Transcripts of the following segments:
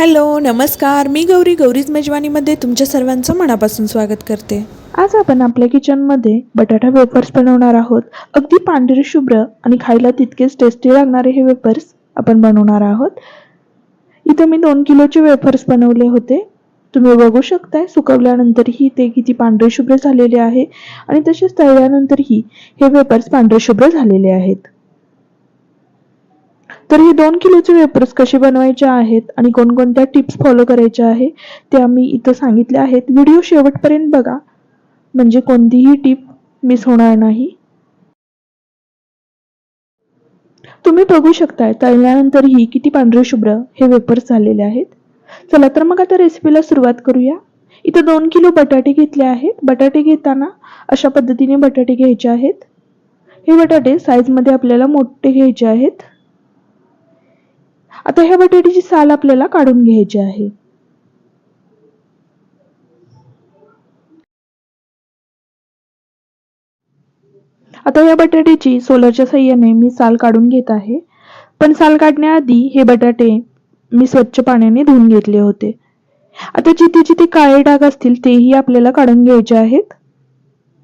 Hello नमस्कार. मी गौरी गौरीज मेजवानीमध्ये तुमच्या सर्वांचं मनापासून स्वागत करते. आज आपण आपल्या किचनमध्ये बटाटा वेफर्स बनवणार आहोत. अगदी पांढरे शुभ्र आणि खायला तितकेच टेस्टी लागणारे हे वेफर्स आपण बनवणार आहोत. इथं मी दोन किलोचे वेफर्स बनवले होते. तुम्ही बघू शकताय सुकवल्यानंतरही ते किती पांढरे शुभ्र झालेले आहे आणि तसेच तळल्यानंतरही हे वेफर्स पांढरे शुभ्र झालेले आहेत. तर हे दोन किलोचे वेपर्स कसे बनवायचे आहेत आणि कोणकोणत्या टिप्स फॉलो करायच्या आहे ते आम्ही इथं सांगितले आहेत. व्हिडिओ शेवटपर्यंत बघा. म्हणजे कोणतीही टीप मिस होणार नाही. तुम्ही बघू शकताय तळल्यानंतरही किती पांढरे शुभ्र हे वेपर्स झालेले आहेत. चला तर मग आता रेसिपीला सुरुवात करूया. इथं दोन किलो बटाटे घेतले आहेत. बटाटे घेताना अशा पद्धतीने बटाटे घ्यायचे आहेत. हे बटाटे साईजमध्ये आपल्याला मोठे घ्यायचे आहेत. आता ह्या बटाट्याची साल आपल्याला काढून घ्यायची आहे. आता या बटाट्याची सोलरच्या सहाय्याने मी साल काढून घेत आहे. पण साल काढण्याआधी हे बटाटे मी स्वच्छ पाण्याने धुवून घेतले होते. आता जिथे जिथे काळे डाग असतील तेही आपल्याला काढून घ्यायचे आहेत.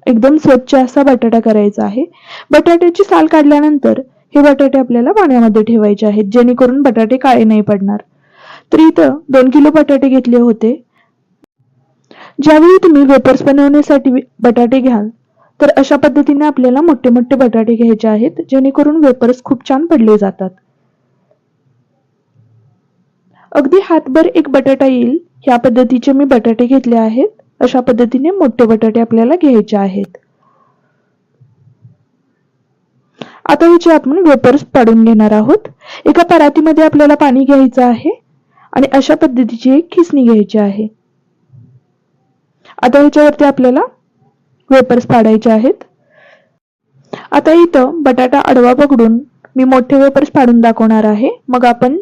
एकदम स्वच्छ असा बटाटा करायचा आहे. बटाट्याची साल काढल्यानंतर हे बटाटे आपल्याला पाण्यामध्ये ठेवायचे आहेत जेणेकरून बटाटे काळे नाही पडणार. तर इथं दोन किलो बटाटे घेतले होते. ज्यावेळी तुम्ही वेपर्स बनवण्यासाठी बटाटे घ्याल तर अशा पद्धतीने आपल्याला मोठे मोठे बटाटे घ्यायचे आहेत जेणेकरून वेपर्स खूप छान पडले जातात. अगदी हातभर एक बटाटा येईल या पद्धतीचे मी बटाटे घेतले आहेत अशा पद्धतीने मोठे बटाटे आपल्याला घ्यायचे आहेत. आता ह्याचे आपण वेपर्स पाडून घेणार आहोत. एका परातीमध्ये आपल्याला पाणी घ्यायचं आहे आणि अशा पद्धतीची एक खिसणी घ्यायची आहे. आता ह्याच्यावरती आपल्याला वेपर्स पाडायचे आहेत. आता इथं बटाटा आडवा पकडून मी मोठे वेपर्स पाडून दाखवणार आहे. मग आपण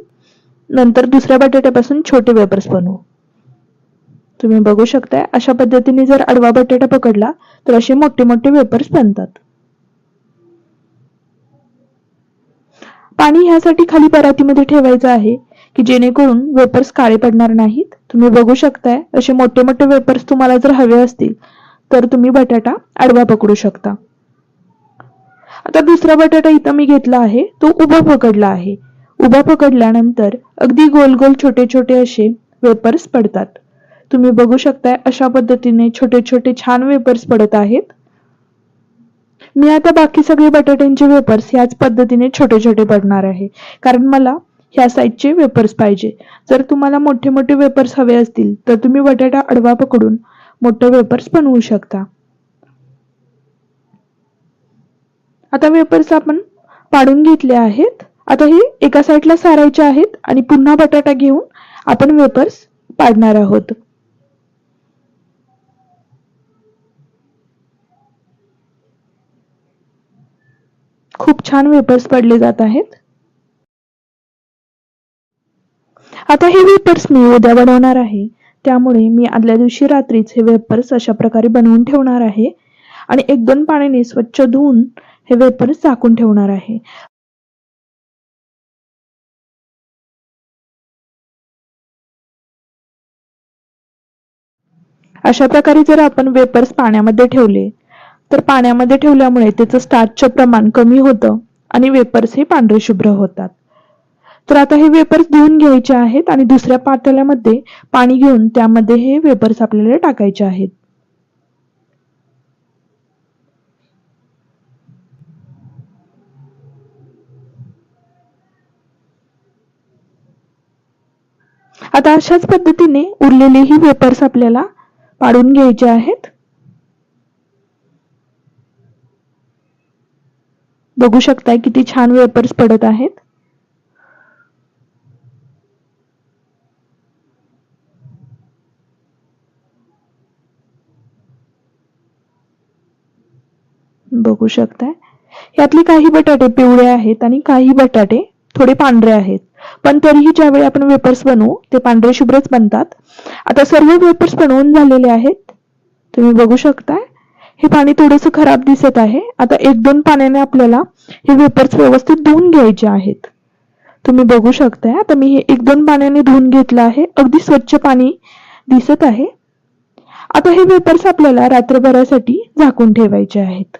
नंतर दुसऱ्या बटाट्यापासून छोटे वेपर्स बनवू. तुम्ही बघू शकताय अशा पद्धतीने जर आडवा बटाटा पकडला तर असे मोठे मोठे वेपर्स बनतात. पाणी ह्यासाठी खाली परातीमध्ये ठेवायचं आहे की जेणेकरून वेपर्स काळे पडणार नाहीत. तुम्ही बघू शकताय असे मोठे मोठे वेपर्स तुम्हाला जर हवे असतील तर तुम्ही बटाटा आडवा पकडू शकता. आता दुसरा बटाटा इथं मी घेतला आहे तो उभा पकडला आहे. उभा पकडल्यानंतर अगदी गोल गोल छोटे छोटे असे वेपर्स पडतात. तुम्ही बघू शकताय अशा पद्धतीने छोटे छोटे छान वेपर्स पडत आहेत. मी आता बाकी सगळे बटाट्यांचे वेपर्स ह्याच पद्धतीने छोटे छोटे पडणार आहे. कारण मला ह्या साईजचे वेपर्स पाहिजे. जर तुम्हाला मोठे मोठे वेपर्स हवे असतील तर तुम्ही बटाटा अडवा पकडून मोठे वेपर्स बनवू शकता. आता वेपर्स आपण पाडून घेतले आहेत. आता हे एका साईडला सारायचे आहेत आणि पुन्हा बटाटा घेऊन आपण वेपर्स पाडणार आहोत. खूप छान वेपर्स पडले जात आहेत. आता हे वेपर्स मी उद्या बनवणार आहे. त्यामुळे मी आदल्या दिवशी रात्रीच हे वेपर्स अशा प्रकारे बनवून ठेवणार आहे. आणि एक दोन पाण्याने स्वच्छ धुवून हे वेपर्स झाकून ठेवणार आहे. अशा प्रकारे जर आपण वेपर्स पाण्यामध्ये ठेवले तर पाण्यामध्ये ठेवल्यामुळे त्याचं स्टार्चचं प्रमाण कमी होतं आणि वेपर्स हे पांढरे शुभ्र होतात. तर आता हे वेपर्स धुवून घ्यायचे आहेत आणि दुसऱ्या पातेल्यामध्ये पाणी घेऊन त्यामध्ये हे वेपर्स आपल्याला टाकायचे आहेत. आता अशाच पद्धतीने उरलेलेही वेपर्स आपल्याला पाडून घ्यायचे आहेत. बघू शकताय किती छान वेपर्स पडत आहेत. बघू शकताय. यातले काही बटाटे पिवळे आहेत आणि काही बटाटे थोडे पांढरे आहेत. पण तरीही ज्यावेळी आपण वेपर्स बनवू ते पांढरे शुभ्रच बनतात. आता सर्व वेपर्स बनवून झालेले आहेत. तुम्ही बघू शकताय. हे पाणी थोडंसं खराब दिसत आहे. आता एक दोन पाण्याने आपल्याला हे वेपर्स व्यवस्थित धुवून घ्यायचे आहेत. तुम्ही बघू शकताय. आता मी हे एक दोन पाण्याने धुवून घेतलं आहे. अगदी स्वच्छ पाणी दिसत आहे. आता हे वेपर्स आपल्याला रात्रभरासाठी झाकून ठेवायचे आहेत.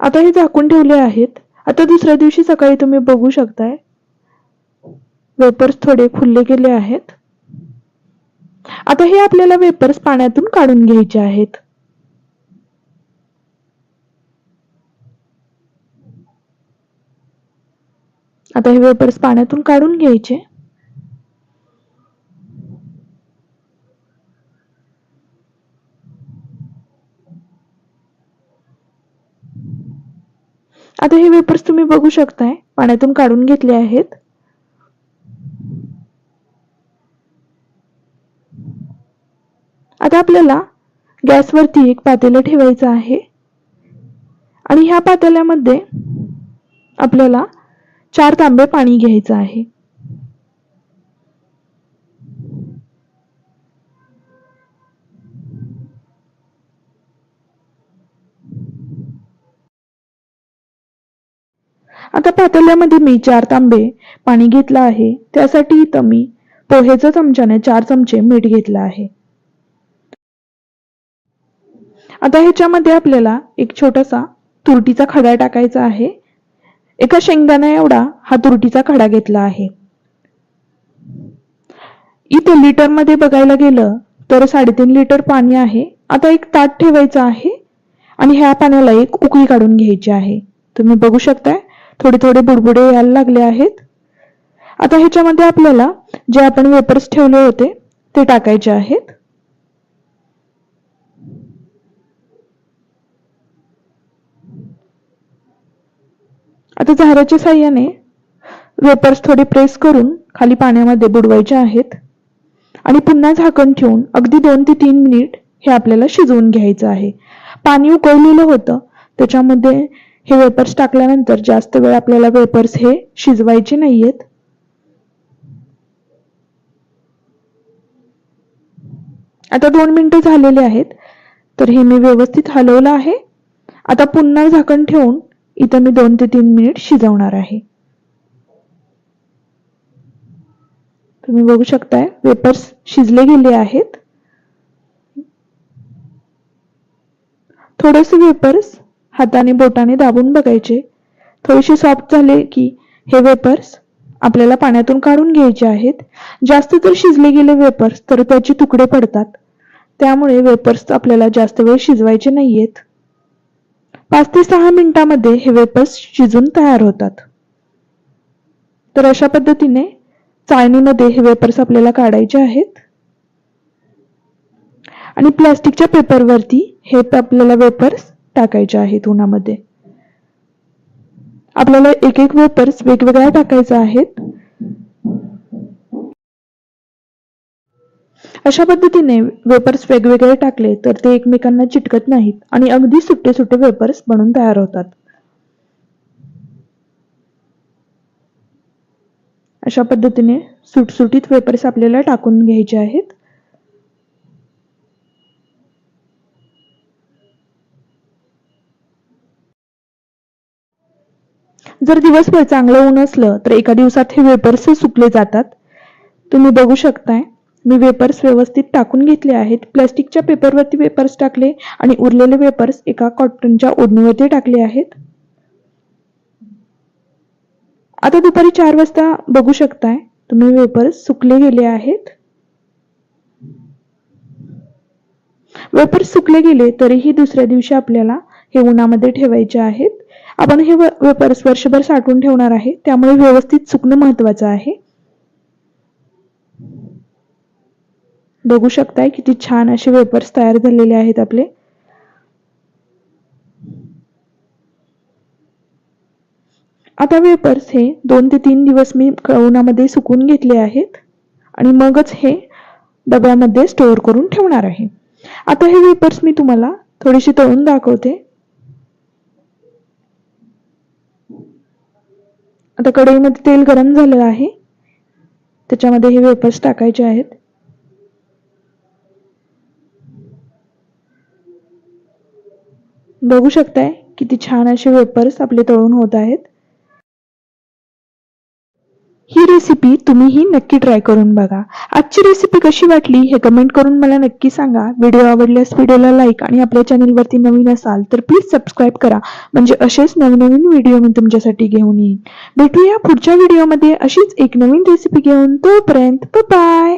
आता हे झाकून ठेवले आहेत. आता दुसऱ्या दिवशी सकाळी तुम्ही बघू शकताय. वेपर्स थोडे खुलले गेले आहेत. आता हे आपल्याला वेपर्स पाण्यातून काढून घ्यायचे आहेत. आता हे वेपर्स पाण्यातून काढून घ्यायचे. आता हे वेपर्स तुम्ही बघू शकताय पाण्यातून काढून घेतले आहेत. आता आपल्याला गॅसवरती एक पातेलं ठेवायचं आहे. आणि ह्या पातेल्यामध्ये आपल्याला चार तांबे पाणी घ्यायचं आहे. आता पातेल्यामध्ये मी चार तांबे पाणी घेतलं आहे. त्यासाठी इथं मी पोहेच्या चमच्याने चार चमचे मीठ घेतलं आहे. आता ह्याच्यामध्ये आपल्याला एक छोटासा तुरटीचा खडा टाकायचा आहे. एका शेंगदाणा एवढा हा तुरटीचा खडा घेतला आहे. इथे लिटरमध्ये बघायला गेलं तर साडेतीन लिटर पाणी आहे. आता एक ताट ठेवायचं आहे आणि ह्या पाण्याला एक उकळी काढून घ्यायची आहे. तुम्ही बघू शकताय थोडे थोडे बुडबुडे यायला लागले आहेत. आता ह्याच्यामध्ये आपल्याला जे आपण वेपर्स ठेवले होते ते टाकायचे आहेत. आता झाऱ्याच्या साह्याने वेपर्स थोडे प्रेस करून खाली पाण्यामध्ये बुडवायचे आहेत आणि पुन्हा झाकण ठेवून अगदी दोन ते तीन मिनिट हे आपल्याला शिजवून घ्यायचं आहे. पाणी उकळलेलं होतं. त्याच्यामध्ये हे वेपर्स टाकल्यानंतर जास्त वेळ आपल्याला वेपर्स हे शिजवायचे नाहीयेत. आता दोन मिनिटं झालेले आहेत. तर हे मी व्यवस्थित हलवलं आहे. आता पुन्हा झाकण ठेवून इथं मी दोन ते तीन मिनिट शिजवणार आहे. तुम्ही बघू शकताय वेपर्स शिजले गेले आहेत. थोडेसे वेपर्स हाताने बोटाने दाबून बघायचे. थोडेसे सॉफ्ट झाले की हे वेपर्स आपल्याला पाण्यातून काढून घ्यायचे आहेत. जास्त जर शिजले गेले वेपर्स तर त्याचे तुकडे पडतात. त्यामुळे वेपर्स आपल्याला जास्त वेळ शिजवायचे नाहीयेत. पाच ते सहा मिनिटांमध्ये हे वेपर्स शिजून तयार होतात. तर अशा पद्धतीने चाळणीमध्ये हे वेपर्स आपल्याला काढायचे आहेत. आणि प्लास्टिकच्या पेपरवरती हे आपल्याला वेपर्स टाकायचे आहेत उन्हामध्ये. आपल्याला एक एक वेपर्स वेगवेगळ्या टाकायचे आहेत. अशा पद्धतीने वेपर्स वेगवेगळे टाकले तर ते एकमेकांना चिटकत नाहीत आणि अगदी सुट्टे सुट्टे वेपर्स बनून तयार होतात. अशा पद्धतीने सुटसुटीत वेपर्स आपल्याला टाकून घ्यायचे आहेत. जर दिवसभर चांगलं ऊन असलं तर एका दिवसात हे वेपर्स सुकले जातात. तुम्ही बघू शकताय मी वेपर्स व्यवस्थित टाकून घेतले आहेत. प्लास्टिकच्या पेपरवरती वेपर्स टाकले आणि उरलेले वेपर्स एका कॉटनच्या ओढणीवरती टाकले आहेत. आता दुपारी चार वाजता बघू शकताय तुम्ही वेपर्स सुकले गेले आहेत. वेपर्स सुकले गेले तरीही दुसऱ्या दिवशी आपल्याला हे उन्हामध्ये ठेवायचे आहेत. आपण हे वेपर्स वर्षभर साठवून ठेवणार आहे. त्यामुळे व्यवस्थित सुकणं महत्वाचं आहे. बघू शकताय किती छान असे वेपर्स तयार झालेले आहेत आपले. आता वेपर्स हे दोन ते तीन दिवस मी उन्हामध्ये सुकून घेतले आहेत आणि मगच हे डब्यामध्ये स्टोअर करून ठेवणार आहे. आता हे वेपर्स मी तुम्हाला थोडीशी तळून दाखवते. आता कढईमध्ये तेल गरम झालेलं आहे. त्याच्यामध्ये हे वेपर्स टाकायचे आहेत. बघू शकताय किती छान असे वेपर्स आपले तळून होत आहेत. ही रेसिपी तुम्हीही नक्की ट्राय करून बघा. आजची रेसिपी कशी वाटली हे कमेंट करून मला नक्की सांगा. व्हिडिओ आवडल्यास व्हिडिओला लाईक आणि आपल्या चॅनलवरती नवीन असाल तर प्लीज सबस्क्राईब करा. म्हणजे असेच नवनवीन व्हिडिओ मी तुमच्यासाठी घेऊन येईन. भेटूया पुढच्या व्हिडिओमध्ये अशीच एक नवीन रेसिपी घेऊन. तोपर्यंत बाय